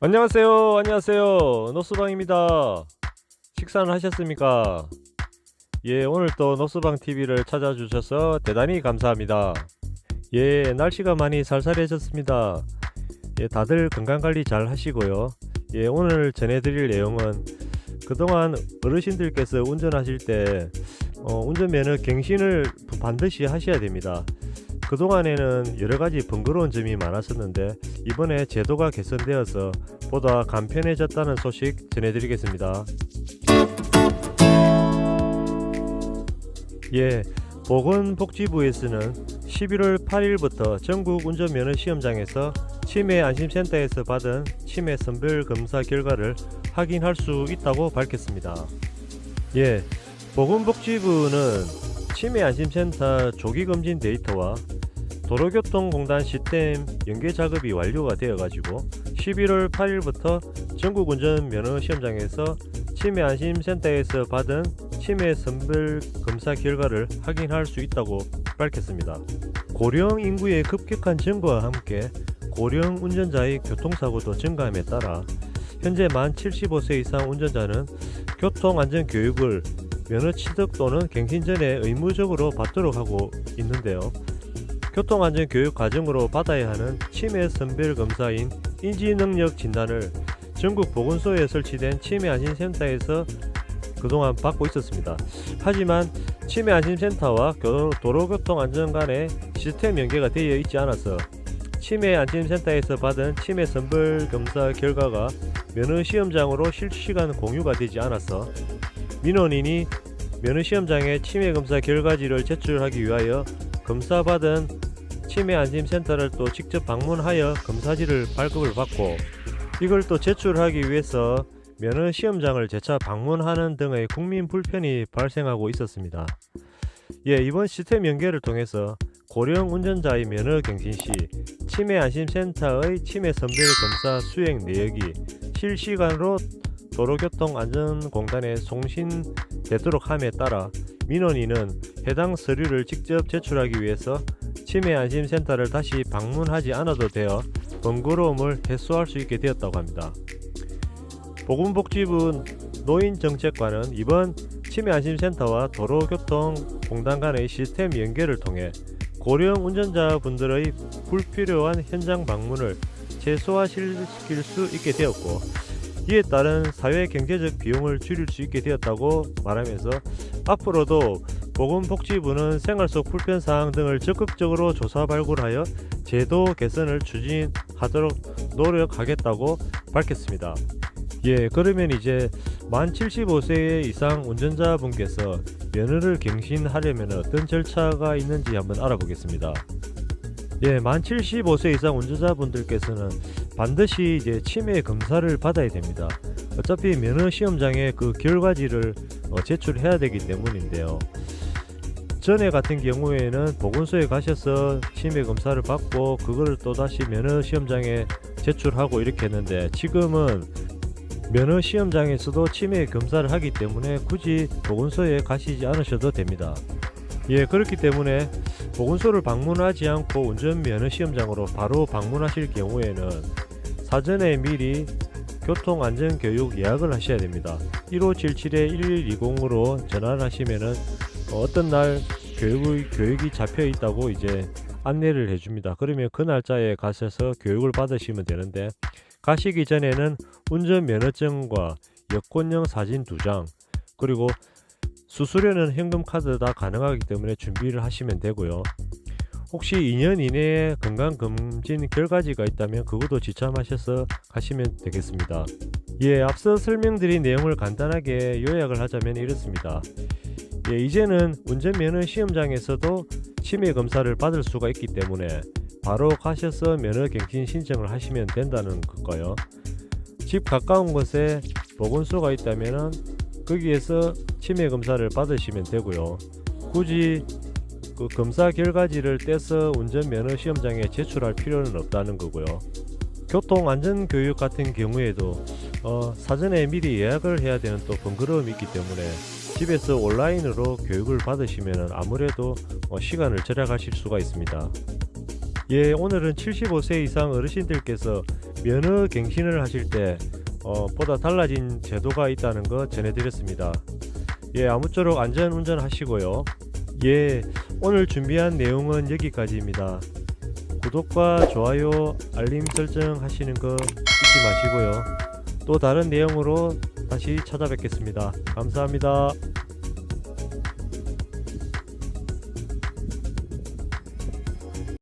안녕하세요. 안녕하세요. 노스방입니다. 식사는 하셨습니까? 예, 오늘 또 노스방 TV를 찾아주셔서 대단히 감사합니다. 예, 날씨가 많이 쌀쌀해졌습니다. 예, 다들 건강 관리 잘 하시고요. 예, 오늘 전해드릴 내용은 그동안 어르신들께서 운전하실 때 어, 운전면허 갱신을 반드시 하셔야 됩니다. 그동안에는 여러 가지 번거로운 점이 많았었는데 이번에 제도가 개선되어서 보다 간편해졌다는 소식 전해드리겠습니다. 예, 보건복지부에서는 11월 8일부터 전국 운전면허 시험장에서 치매 안심센터에서 받은 치매 선별 검사 결과를 확인할 수 있다고 밝혔습니다. 예, 보건복지부는 치매 안심센터 조기 검진 데이터와 도로교통공단 시스템 연계 작업이 완료가 되어 가지고 11월 8일부터 전국 운전 면허 시험장에서 치매 안심센터에서 받은 치매 선별 검사 결과를 확인할 수 있다고 밝혔습니다. 고령 인구의 급격한 증가와 함께 고령 운전자의 교통사고도 증가함에 따라 현재 만 75세 이상 운전자는 교통안전 교육을 면허 취득 또는 갱신 전에 의무적으로 받도록 하고 있는데요. 교통안전교육 과정으로 받아야 하는 치매 선별 검사인 인지능력 진단을 전국 보건소에 설치된 치매 안심센터에서 그동안 받고 있었습니다. 하지만 치매 안심센터와 교- 도로교통안전 간의 시스템 연계가 되어 있지 않아서 치매 안심센터에서 받은 치매 선별 검사 결과가 면허 시험장으로 실시간 공유가 되지 않아서 민원인이 면허 시험장에 치매 검사 결과지를 제출하기 위하여 검사받은 치매 안심센터를 또 직접 방문하여 검사지를 발급을 받고 이걸 또 제출하기 위해서 면허 시험장을 재차 방문하는 등의 국민 불편이 발생하고 있었습니다. 예, 이번 시스템 연계를 통해서 고령 운전자의 면허 갱신 시 치매 안심센터의 치매 선별 검사 수행 내역이 실시간으로 도로교통안전공단에 송신되도록 함에 따라 민원인은 해당 서류를 직접 제출하기 위해서 치매 안심센터를 다시 방문하지 않아도 되어 번거로움을 해소할 수 있게 되었다고 합니다. 보건복지부 노인정책관은 이번 치매 안심센터와 도로교통공단 간의 시스템 연계를 통해 고령 운전자분들의 불필요한 현장 방문을 최소화시킬 수 있게 되었고 이에 따른 사회 경제적 비용을 줄일 수 있게 되었다고 말하면서 앞으로도 보건복지부는 생활 속 불편 사항 등을 적극적으로 조사 발굴하여 제도 개선을 추진하도록 노력하겠다고 밝혔습니다. 예, 그러면 이제 만 75세 이상 운전자분께서 면허를 갱신하려면 어떤 절차가 있는지 한번 알아보겠습니다. 예, 만 75세 이상 운전자분들께서는 반드시 이제 치매 검사를 받아야 됩니다. 어차피 면허 시험장에 그 결과지를 어, 제출해야 되기 때문인데요. 전에 같은 경우에는 보건소에 가셔서 치매 검사를 받고 그거를 또 다시 면허 시험장에 제출하고 이렇게 했는데 지금은 면허 시험장에서도 치매 검사를 하기 때문에 굳이 보건소에 가시지 않으셔도 됩니다. 예, 그렇기 때문에 보건소를 방문하지 않고 운전 면허 시험장으로 바로 방문하실 경우에는 사전에 미리 교통 안전 교육 예약을 하셔야 됩니다. 1577-1120으로 전화를 하시면은 어떤 날 교육이, 교육이 잡혀 있다고 이제 안내를 해줍니다. 그러면 그 날짜에 가셔서 교육을 받으시면 되는데 가시기 전에는 운전 면허증과 여권형 사진 두 장 그리고 수수료는 현금 카드 다 가능하기 때문에 준비를 하시면 되고요. 혹시 2년 이내에 건강검진 결과지가 있다면 그것도 지참하셔서 가시면 되겠습니다. 예, 앞서 설명드린 내용을 간단하게 요약을 하자면 이렇습니다. 예, 이제는 운전면허 시험장에서도 치매 검사를 받을 수가 있기 때문에 바로 가셔서 면허 갱신 신청을 하시면 된다는 거고요. 집 가까운 곳에 보건소가 있다면 거기에서 치매 검사를 받으시면 되고요. 굳이 그 검사 결과지를 떼서 운전면허 시험장에 제출할 필요는 없다는 거고요. 교통안전교육 같은 경우에도 어, 사전에 미리 예약을 해야 되는 또 번거로움이 있기 때문에 집에서 온라인으로 교육을 받으시면 아무래도 어, 시간을 절약하실 수가 있습니다. 예, 오늘은 75세 이상 어르신들께서 면허 갱신을 하실 때 어, 보다 달라진 제도가 있다는 거 전해드렸습니다. 예, 아무쪼록 안전 운전하시고요. 예, 오늘 준비한 내용은 여기까지입니다. 구독과 좋아요, 알림 설정 하시는 거 잊지 마시고요. 또 다른 내용으로 다시 찾아뵙겠습니다. 감사합니다.